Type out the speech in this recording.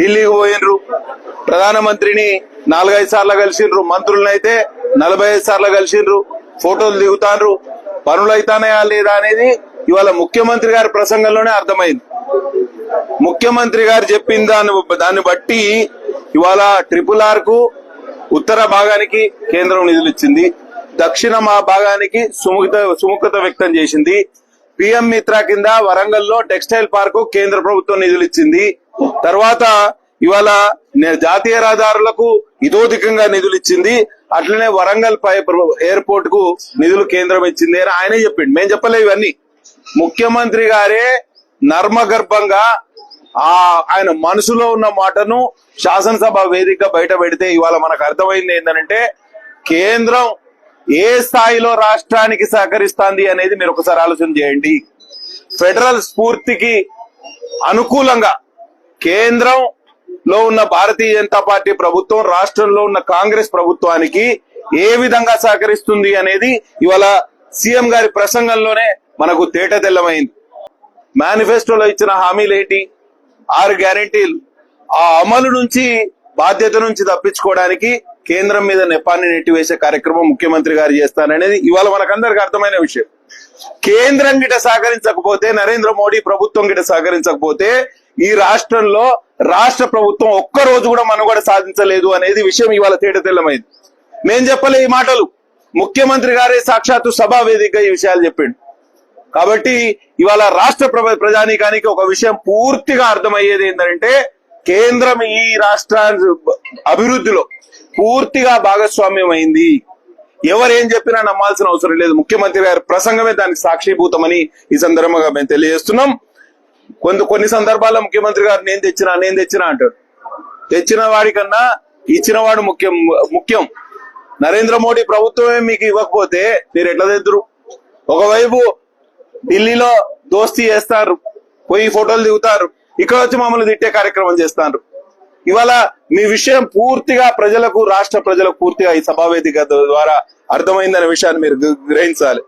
ఢిల్లీకి పోయినరు. ప్రధానమంత్రిని నాలుగైదు సార్లు కలిసిండ్రు. మంత్రులను అయితే నలభై ఐదు సార్లు కలిసిండ్రు. ఫోటోలు దిగుతాండ్రు పనులు అవుతానయా లేదా అనేది ఇవాళ ముఖ్యమంత్రి గారి ప్రసంగంలోనే అర్థమైంది. ముఖ్యమంత్రి గారు చెప్పిన దాన్ని దాన్ని బట్టి ఇవాళ ట్రిపుల్ ఆర్కు ఉత్తర భాగానికి కేంద్రం నిధులు ఇచ్చింది. దక్షిణ మా భాగానికి సుముఖత సుముఖత వ్యక్తం చేసింది. పిఎం మిత్ర కింద వరంగల్లో టెక్స్టైల్ పార్కు కేంద్ర ప్రభుత్వం నిధులు ఇచ్చింది. తర్వాత ఇవాళ నే- జాతీయ రహదారులకు ఇదోధికంగా నిధులు ఇచ్చింది. అట్లనే వరంగల్ ఎయిర్పోర్ట్కు నిధులు కేంద్రం ఇచ్చింది అని ఆయనే చెప్పిండు. మేము చెప్పలే ఇవన్నీ. ముఖ్యమంత్రి గారే నర్మగర్భంగా ఆ ఆయన మనసులో ఉన్న మాటను శాసనసభ వేదిక బయట పెడితే ఇవాళ మనకు అర్థమైంది ఏంటంటే కేంద్రం ఏ స్థాయిలో రాష్ట్రానికి సహకరిస్తాంది అనేది మీరు ఒకసారి ఆలోచన చేయండి. ఫెడరల్ స్ఫూర్తికి అనుకూలంగా కేంద్రం లో ఉన్న భారతీయ జనతా పార్టీ ప్రభుత్వం రాష్ట్రంలో ఉన్న కాంగ్రెస్ ప్రభుత్వానికి ఏ విధంగా సహకరిస్తుంది అనేది ఇవాళ సీఎం గారి ప్రసంగంలోనే మనకు తేట తెల్లమైంది. మేనిఫెస్టోలో ఇచ్చిన హామీలు ఏంటి? ఆరు గ్యారంటీలు. ఆ అమలు నుంచి బాధ్యత నుంచి తప్పించుకోవడానికి కేంద్రం మీద నెపాన్ని నెట్టివేసే కార్యక్రమం ముఖ్యమంత్రి గారు చేస్తారనేది ఇవాళ మనకందరికి అర్థమైన విషయం. కేంద్రం గిట సహకరించకపోతే నరేంద్ర మోడీ ప్రభుత్వం గిట సహకరించకపోతే ఈ రాష్ట్రంలో రాష్ట్ర ప్రభుత్వం ఒక్క రోజు కూడా మనుగడ సాధించలేదు అనేది విషయం ఇవాళ తేట నేను మేం చెప్పలే ఈ మాటలు. ముఖ్యమంత్రి గారే సాక్షాత్తు సభా వేదిక ఈ విషయాలు చెప్పిండు. కాబట్టి ఇవాళ రాష్ట్ర ప్రజానీకానికి ఒక విషయం పూర్తిగా అర్థమయ్యేది ఏంటంటే కేంద్రం ఈ రాష్ట్ర అభివృద్ధిలో పూర్తిగా భాగస్వామ్యం అయింది ఎవరేం చెప్పినా నమ్మాల్సిన అవసరం లేదు. ముఖ్యమంత్రి గారి ప్రసంగమే దానికి సాక్షిభూతమని ఈ సందర్భంగా మేము తెలియజేస్తున్నాం. కొన్ని కొన్ని సందర్భాల్లో ముఖ్యమంత్రి గారు నేను తెచ్చినా నేను తెచ్చినా అంటాడు. తెచ్చిన వాడికన్నా ఇచ్చిన వాడు ముఖ్యం ముఖ్యం. నరేంద్ర మోడీ ప్రభుత్వమే మీకు ఇవ్వకపోతే మీరు ఎట్లా తెద్దురు ఒకవైపు ఢిల్లీలో దోస్తీ చేస్తారు పోయి ఫోటోలు దిగుతారు ఇక్కడ వచ్చి మమ్మల్ని తిట్టే కార్యక్రమం చేస్తారు. ఇవాళ మీ విషయం పూర్తిగా ప్రజలకు రాష్ట్ర ప్రజలకు పూర్తిగా ఈ సభావేదిక ద్వారా అర్థమైందనే విషయాన్ని మీరు గ్రహించాలి.